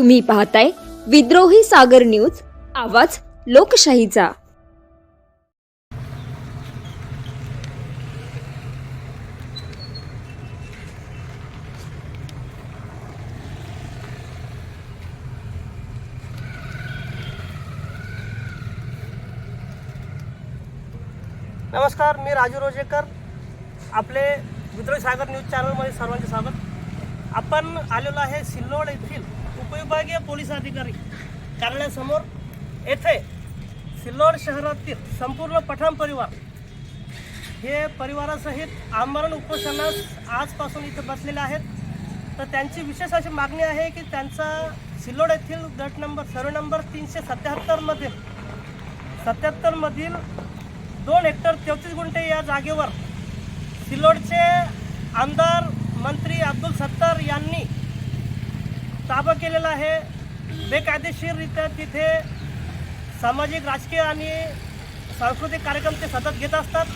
तुम्ही पाहताय विद्रोही सागर न्यूज आवाज लोकशाहीचा. नमस्कार मी राजू रोजेकर. आपले विद्रोही सागर न्यूज चॅनलमध्ये सर्वांचे स्वागत. आपण आलेलो आहे सिल्लोड येथील उपविभागीय पोलीस अधिकारी कार्यालयासमोर येथे सिल्लोड शहरातील संपूर्ण पठाण परिवार हे परिवारासहित आमरण उपोषणास आजपासून इथे बसलेले आहेत. तर त्यांची विशेष अशी मागणी आहे की त्यांचा सिल्लोड येथील गट नंबर सर्व नंबर तीनशे सत्याहत्तरमधील सत्याहत्तरमधील दोन हेक्टर तेहतीस गुंठे या जागेवर सिल्लोडचे आमदार मंत्री अब्दुल सत्तार यांनी ताबा केलेला आहे. बेकायदेशीररित्या तिथे सामाजिक राजकीय आणि सांस्कृतिक कार्यक्रम ते सतत घेत असतात.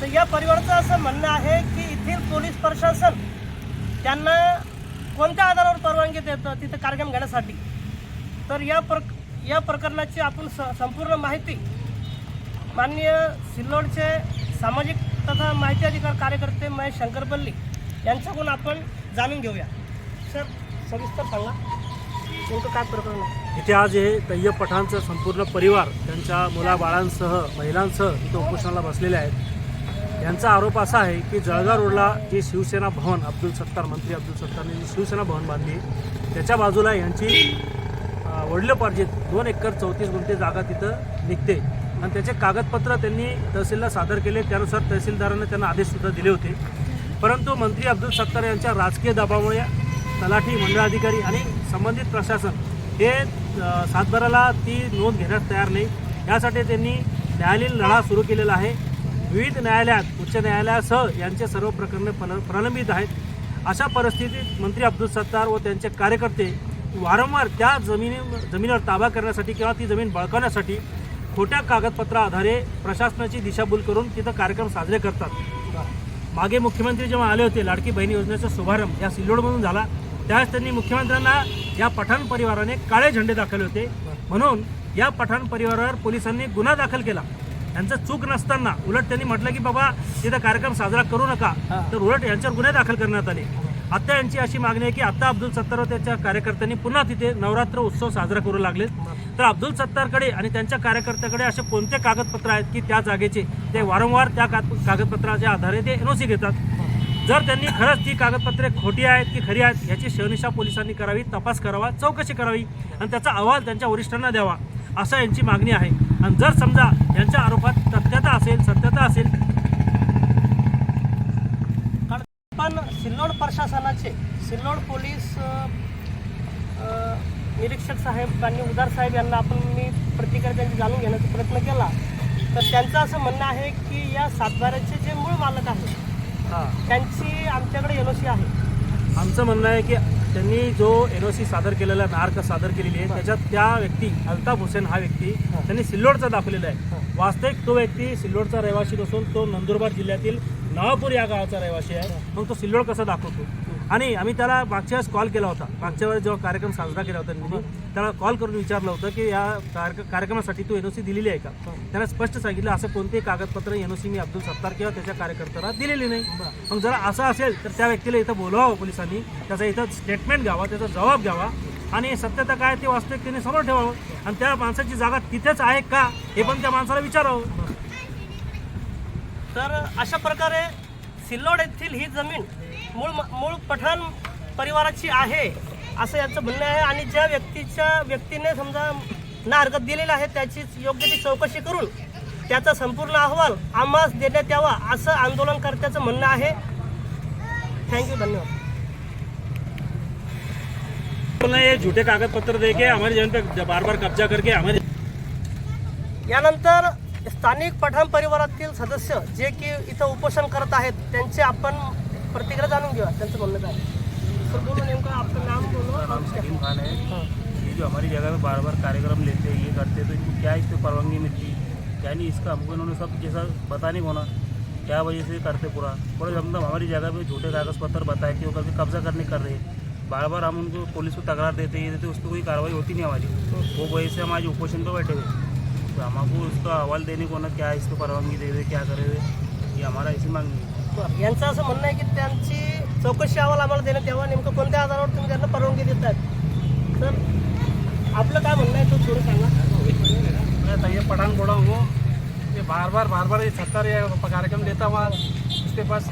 तर या परिवाराचं असं म्हणणं आहे की येथील पोलीस प्रशासन त्यांना कोणत्या आधारावर परवानगी देतं तिथे कार्यक्रम घेण्यासाठी? तर या प्र या प्रकरणाची आपण स संपूर्ण माहिती माननीय सिल्लोडचे सामाजिक तथा माहिती अधिकार कार्यकर्ते महेश शंकरपल्ली यांच्याकडून आपण जाणून घेऊया. सर सविस्तर सांगा. नेमकं काय प्रकरण आहे इथे आज हे तय्यब पठाणचं संपूर्ण परिवार त्यांच्या मुलाबाळांसह महिलांसह इथे उपोषणाला बसलेले आहेत. यांचा आरोप असा आहे की जळगाव रोडला जी शिवसेना भवन अब्दुल सत्तार मंत्री अब्दुल सत्तारने जी शिवसेना भवन बांधली त्याच्या बाजूला यांची अ, वडिलोपार्जित दोन एकर चौतीस गुंठे जागा तिथं निघते. आणि त्याचे कागदपत्र त्यांनी तहसीलला सादर केले त्यानुसार तहसीलदारांना त्यांना आदेशसुद्धा दिले होते. परंतु मंत्री अब्दुल सत्तार यांच्या राजकीय दबावामुळे तलाठी मंडळाधिकारी आणि संबंधित प्रशासन हे सातबाराला ती नोंद घेण्यास तयार नाही. यासाठी त्यांनी न्यायालयीन लढा सुरू केलेला आहे. विविध न्यायालयात उच्च न्यायालयासह यांचे सर्व प्रकरणे प्रल प्रलंबित आहेत. अशा परिस्थितीत मंत्री अब्दुल सत्तार व त्यांचे कार्यकर्ते वारंवार त्या जमिनी जमिनीवर ताबा करण्यासाठी किंवा ती जमीन बळकावण्यासाठी खोट्या कागदपत्रा आधारे प्रशासनाची दिशाभूल करून तिथं कार्यक्रम साजरे करतात. मागे मुख्यमंत्री जेव्हा आले होते लाडकी बहीण योजनेचा शुभारंभ या सिल्लोडमधून झाला. त्यावेळेस त्यांनी मुख्यमंत्र्यांना या पठाण परिवाराने काळे झेंडे दाखवले होते. म्हणून या पठाण परिवारावर पोलिसांनी गुन्हा दाखल केला. यांचं चूक नसताना उलट त्यांनी म्हटलं की बाबा तिथं कार्यक्रम साजरा करू नका. तर उलट यांच्यावर गुन्हे दाखल करण्यात आले. आता यांची अशी मागणी आहे की आता अब्दुल सत्तार व त्याच्या कार्यकर्त्यांनी पुन्हा तिथे नवरात्र उत्सव साजरा करू लागले. तर अब्दुल सत्तारकडे आणि त्यांच्या कार्यकर्त्याकडे असे कोणते कागदपत्र आहेत की त्या जागेचे ते वारंवार त्या काग- कागदपत्राच्या आधारे ते एनओसी घेतात? जर त्यांनी खरंच ती कागदपत्रे खोटी आहेत की खरी आहेत याची शहनिशा पोलिसांनी करावी तपास करावा चौकशी करावी आणि त्याचा अहवाल त्यांच्या वरिष्ठांना द्यावा असं यांची मागणी आहे. आणि जर समजा यांच्या आरोपात तथ्यता असेल सत्यता असेल पण सिल्लोड प्रशासनाचे सिल्लोड पोलीस निरीक्षक साहेब आणि उदार साहेब यांना आपण मी प्रतिक्रिया त्यांची जाणून घेण्याचा प्रयत्न केला. तर त्यांचं असं म्हणणं आहे की या सातबाऱ्याचे जे मूळ मालक आहेत त्यांची आमच्याकडे एल सी आहे. आमचं म्हणणं आहे की त्यांनी जो एन ओ सी सादर केलेला नार्क सादर केलेली आहे त्याच्यात त्या व्यक्ती अल्ताफ हुसेन हा व्यक्ती त्यांनी सिल्लोडचा दाखवलेला आहे. वास्तविक तो व्यक्ती सिल्लोडचा रहिवासी नसून तो नंदुरबार जिल्ह्यातील नवापूर या गावाचा रहिवासी आहे. मग तो सिल्लोड कसा दाखवतो? आणि आम्ही त्याला मागच्या वेळेस कॉल केला होता. मागच्या वेळेस जेव्हा कार्यक्रम साजरा केला होता त्यांनी त्याला कॉल करून विचारलं होतं की या कार्य- कार्यक्रमासाठी तू एनओसी दिलेली आहे का? त्याला स्पष्ट सांगितलं असं कोणतेही कागदपत्र एनओसी मी अब्दुल सत्तार किंवा त्याच्या कार्यकर्त्याला दिलेली नाही. मग जर असं असेल तर त्या व्यक्तीला इथं बोलवावं पोलिसांनी. त्याचा इथं स्टेटमेंट घ्यावा त्याचा जबाब घ्यावा. आणि सत्यता काय ते वास्तविक समोर ठेवावं. आणि त्या माणसाची जागा तिथेच आहे का हे पण त्या माणसाला विचारावं. तर अशा प्रकारे सिल्लोड येथील ही जमीन मूळ मूळ पठाण परिवाराची आहे असं यांचं म्हणणं आहे. आणि ज्या व्यक्तीच्या व्यक्तीने समजा ना हरकत दिलेला आहे त्याची योग्य ती चौकशी करून त्याचा संपूर्ण अहवाल आम्हास देण्यात यावा असं आंदोलनकर्त्याचं म्हणणं आहे. थँक्यू धन्यवाद. ये झूठे कागज पत्र देके हमारी जमीन पे बार बार कब्जा करके हमारे यानंतर स्थानिक पठाण परिवारातील सदस्य जे की इथं उपोषण करत आहेत त्यांचे आपण प्रतिक्रिया जाणून घेऊया त्यांचं म्हणणं काय? सर बोलो नेमकं आपलं नाम बोलो नाम सलीम खान है हाँ। ये जो हमारी जगह में बार बार कार्यक्रम लेते हैं ये करते हैं तो इनको क्या इस पर परवानगी मिलती? क्या नहीं इसका? हमको इन्होंने सब जैसा बता नहीं होना। क्या वजह से करते पूरा? पूरा मतलब हमारी जगह पे झूठे कागज़ पत्र बताए कि वो करके कब्जा करने कर रहे हैं। बार बार हम उनको पुलिस को तकरार देते ये देते उस पर कोई कार्रवाई होती नहीं हमारी। वो वजह से हम आज उपोषण पर बैठे हुए तो हमको उसका अहवाल देने को ना क्या इसको परवानगी दे दे क्या करे दे ये हमारा ऐसी मांगनी है। बरं. यांचं असं म्हणणं आहे की त्यांची चौकशी अहवाल आम्हाला देण्यात यावा. नेमकं कोणत्या आधारावर तुम्ही त्यांना परवानगी देतात तर आपलं काय म्हणणं आहे तो थोडं सांगा. मैं तो ये पठान बोला हूँ हो, ये बार बार बार बार ये सत्तर ये कार्यक्रम लेता हुआ उसके पास.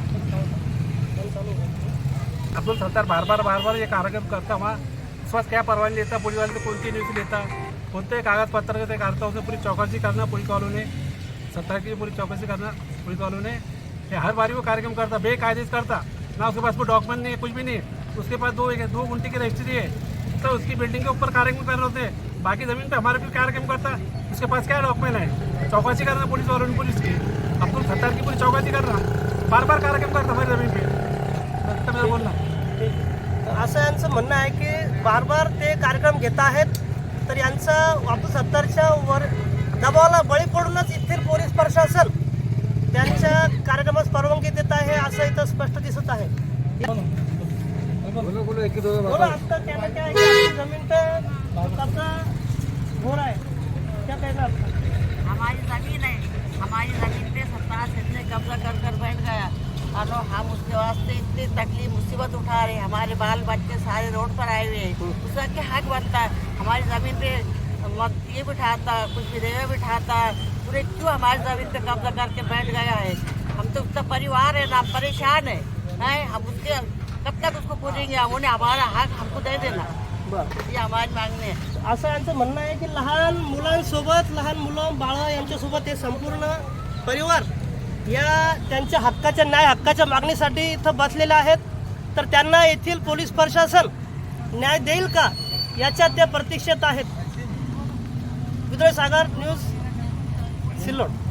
अब्दुल सत्तार बार बार बार बार ये कार्यक्रम करता हुआ उस पास क्या परवानगी लेता पुलिस वाले तो कोणती न्यूज लेता कोणते कागदपत्र ते काढता उसने पूरी चौकसी करना पुलिस वालों ने. सत्तर की पूरी चौकसी करना पुलिस वालों ने. ये हर बारी वो कार्यक्रम करता बेकायदे करता। ना उसके पास कोई डॉक्यूमेंट नहीं है कुछ भी नहीं। है उसके पास दो दो घंटे की रजिस्ट्री है। तो उसकी बिल्डिंग के ऊपर कार्यक्रम कर रहे होते बाकी जमीन पे हमारे भी कार्यक्रम करता उसके पास क्या डॉक्यूमेंट है? चौकसी करना पुलिस और पुलिस की। अब्दुल सत्तार की पूरी चौकसी करना बार बार कार्यक्रम करता हमारी जमीन पे। फक्त मेरा बोलना। असं यांचं म्हणणं आहे की बार बार ते कार्यक्रम घेत आहेत तर यांचं अब्दुल सत्तारच्या वर दबावाला बळी पडूनच इथील पोलीस प्रशासन त्यांच्या कार्यक्रमास परवानगी देत आहे असं इथं स्पष्ट दिसत आहे. बोला आता त्याला काय आहे जमीन पे कब्जा हो रहा है क्या कहना है आपका? हमारी जमीन है हमारी जमीन पे सत्तार से कब्जा कर कर बैठ गया। और हम उसके वास्ते इतनी तकलीफ मुसीबत उठा रहे हैं। हमारे बाल बच्चे सारे रोड पर आए हुए हैं। उसका क्या हक बनता है? हमारी जमीन पे मत ये बिठाता कुछ विधेयक बिठाता पूरे क्यों हमारी जमीन पे कब्जा करके बैठ गया है? हम तो उसका परिवार है ना परेशान है हैं? हम उसके कब तक उसको पूछेंगे उन्हें हमारा हक हमको दे देना। ये हमारी मांगनी है। असं यांचं म्हणणं आहे की लहान मुलांसोबत लहान मुलं बाळं यांच्यासोबत हे संपूर्ण परिवार या त्यांच्या हक्काच्या न्याय हक्काच्या मागणीसाठी इथं बसलेले आहेत. तर त्यांना येथील पोलीस प्रशासन न्याय देईल का? याच्या त्या प्रतीक्षेत आहेत. विदय सागर न्यूज सिल्लोड